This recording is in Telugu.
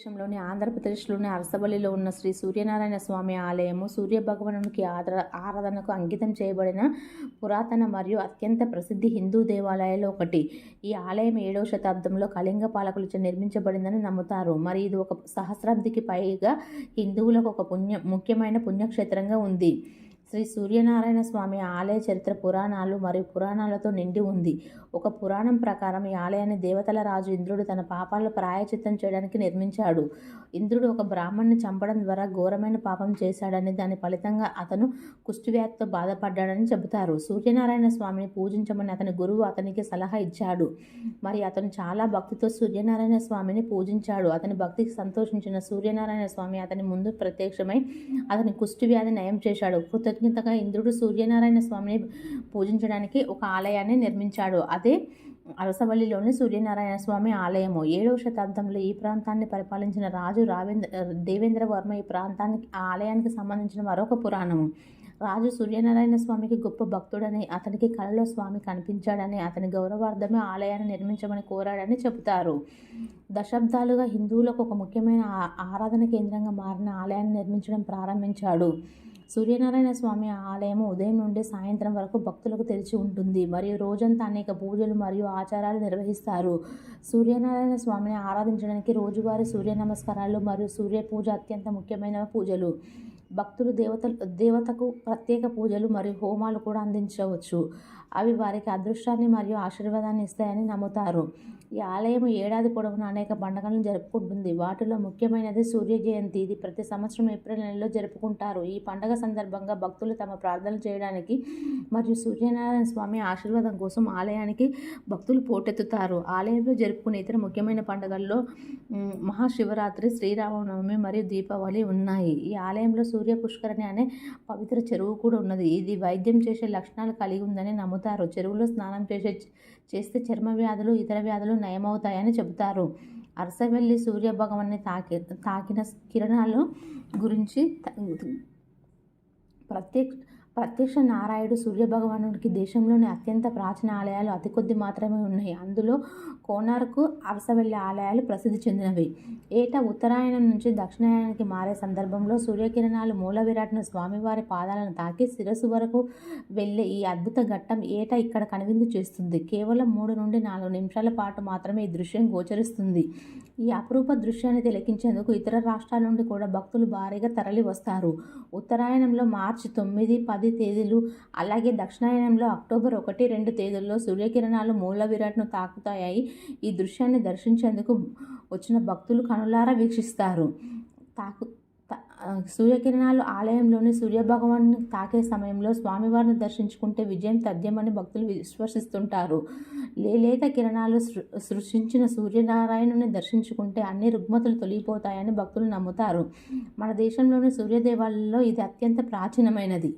దేశంలోని ఆంధ్రప్రదేశ్లోని అరసవల్లిలో ఉన్న శ్రీ సూర్యనారాయణ స్వామి ఆలయము సూర్య భగవానునికి ఆదర ఆరాధనకు అంకితం చేయబడిన పురాతన మరియు అత్యంత ప్రసిద్ధి హిందూ దేవాలయాల్లో ఒకటి. ఈ ఆలయం ఏడవ శతాబ్దంలో కళింగ పాలకులచే నిర్మించబడిందని నమ్ముతారు. మరి ఇది ఒక సహస్రాబ్దికి పైగా హిందువులకు ఒక పుణ్య ముఖ్యమైన పుణ్యక్షేత్రంగా ఉంది. శ్రీ సూర్యనారాయణ స్వామి ఆలయ చరిత్ర పురాణాలు మరియు పురాణాలతో నిండి ఉంది. ఒక పురాణం ప్రకారం ఈ ఆలయాన్ని దేవతల రాజు ఇంద్రుడు తన పాపాలను ప్రాయచిత్తం చేయడానికి నిర్మించాడు. ఇంద్రుడు ఒక బ్రాహ్మణ్ణి చంపడం ద్వారా ఘోరమైన పాపం చేశాడని దాని ఫలితంగా అతను కుష్ఠవ్యాధితో బాధపడ్డాడని చెబుతారు. సూర్యనారాయణ స్వామిని పూజించమని అతని గురువు అతనికి సలహా ఇచ్చాడు. మరి అతను చాలా భక్తితో సూర్యనారాయణ స్వామిని పూజించాడు. అతని భక్తికి సంతోషించిన సూర్యనారాయణ స్వామి అతని ముందు ప్రత్యక్షమై అతని కుష్ఠవ్యాధి నయం చేశాడు. కృతజ్ఞతగా ఇంద్రుడు సూర్యనారాయణ స్వామిని పూజించడానికి ఒక ఆలయాన్ని నిర్మించాడు. అదే అరసవల్లిలోని సూర్యనారాయణ స్వామి ఆలయము. ఏడవ శతాబ్దంలో ఈ ప్రాంతాన్ని పరిపాలించిన రాజు రావేంద్ర దేవేంద్రవర్మ ఈ ప్రాంతానికి ఆ ఆలయానికి సంబంధించిన మరొక పురాణము. రాజు సూర్యనారాయణ స్వామికి గొప్ప భక్తుడని అతనికి కలలో స్వామి కనిపించాడని అతని గౌరవార్థమే ఆలయాన్ని నిర్మించమని కోరాడని చెబుతారు. దశాబ్దాలుగా హిందువులకు ఒక ముఖ్యమైన ఆ- ఆరాధన కేంద్రంగా మారిన ఆలయాన్ని నిర్మించడం ప్రారంభించాడు. సూర్యనారాయణ స్వామి ఆలయం ఉదయం నుండి సాయంత్రం వరకు భక్తులకు తెరిచి ఉంటుంది. మరియు రోజంతా అనేక పూజలు మరియు ఆచారాలు నిర్వహిస్తారు. సూర్యనారాయణ స్వామిని ఆరాధించడానికి రోజువారీ సూర్య నమస్కారాలు మరియు సూర్య పూజ అత్యంత ముఖ్యమైన పూజలు. భక్తులు దేవతలు దేవతకు ప్రత్యేక పూజలు మరియు హోమాలు కూడా అందించవచ్చు. అవి వారికి అదృష్టాన్ని మరియు ఆశీర్వాదాన్ని ఇస్తాయని నమ్ముతారు. ఈ ఆలయం ఏడాది పొడవునా అనేక పండుగలను జరుపుకుంటుంది. వాటిలో ముఖ్యమైనది సూర్య జయంతి. ఇది ప్రతి సంవత్సరం ఏప్రిల్ నెలలో జరుపుకుంటారు. ఈ పండుగ సందర్భంగా భక్తులు తమ ప్రార్థనలు చేయడానికి మరియు సూర్యనారాయణ స్వామి ఆశీర్వాదం కోసం ఆలయానికి భక్తులు పోటెత్తుతారు. ఆలయంలో జరుపుకునే ఇతర ముఖ్యమైన పండుగల్లో మహాశివరాత్రి శ్రీరామనవమి మరియు దీపావళి ఉన్నాయి. ఈ ఆలయంలో సూర్య పుష్కరణి అనే పవిత్ర చెరువు కూడా ఉన్నది. ఇది వైద్యం చేసే లక్షణాలు కలిగి ఉందని నమ్ముతారు. చెరువులో స్నానం చేసే చేస్తే చర్మ వ్యాధులు ఇతర వ్యాధులు నయమవుతాయని చెబుతారు. అరసవెల్లి సూర్య భగవాన్ని తాకి తాకిన కిరణాలు గురించి ప్రత్యేక ప్రత్యక్ష నారాయణుడు సూర్యభగవానుడికి దేశంలోని అత్యంత ప్రాచీన ఆలయాలు అతి కొద్ది మాత్రమే ఉన్నాయి. అందులో కోనార్కు అరసవెల్లి ఆలయాలు ప్రసిద్ధి చెందినవి. ఏటా ఉత్తరాయణం నుంచి దక్షిణాయనానికి మారే సందర్భంలో సూర్యకిరణాలు మూల విరాట్ను స్వామివారి పాదాలను తాకి శిరస్సు వరకు వెళ్ళే ఈ అద్భుత ఘట్టం ఏటా ఇక్కడ కనువిందు చేస్తుంది. కేవలం మూడు నుండి నాలుగు నిమిషాల పాటు మాత్రమే ఈ దృశ్యం గోచరిస్తుంది. ఈ అపురూప దృశ్యాన్ని తిలకించేందుకు ఇతర రాష్ట్రాల నుండి కూడా భక్తులు భారీగా తరలి వస్తారు ఉత్తరాయణంలో మార్చి తొమ్మిది పది తేదీలు. అలాగే దక్షిణాయనంలో అక్టోబర్ ఒకటి రెండు తేదీల్లో సూర్యకిరణాలు మూల విరాట్ను తాకుతాయి. ఈ దృశ్యాన్ని దర్శించేందుకు వచ్చిన భక్తులు కనులారా వీక్షిస్తారు. తాకు తా- సూర్యకిరణాలు ఆలయంలోని సూర్యభగవాన్ని తాకే సమయంలో స్వామివారిని దర్శించుకుంటే విజయం తథ్యమని భక్తులు విశ్వసిస్తుంటారు. లేలేత కిరణాలు సృ- సృష్టించిన సూర్యనారాయణుని దర్శించుకుంటే అన్ని రుగ్మతులు తొలగిపోతాయని భక్తులు నమ్ముతారు. మన దేశంలోని సూర్యదేవాలలో ఇది అత్యంత ప్రాచీనమైనది.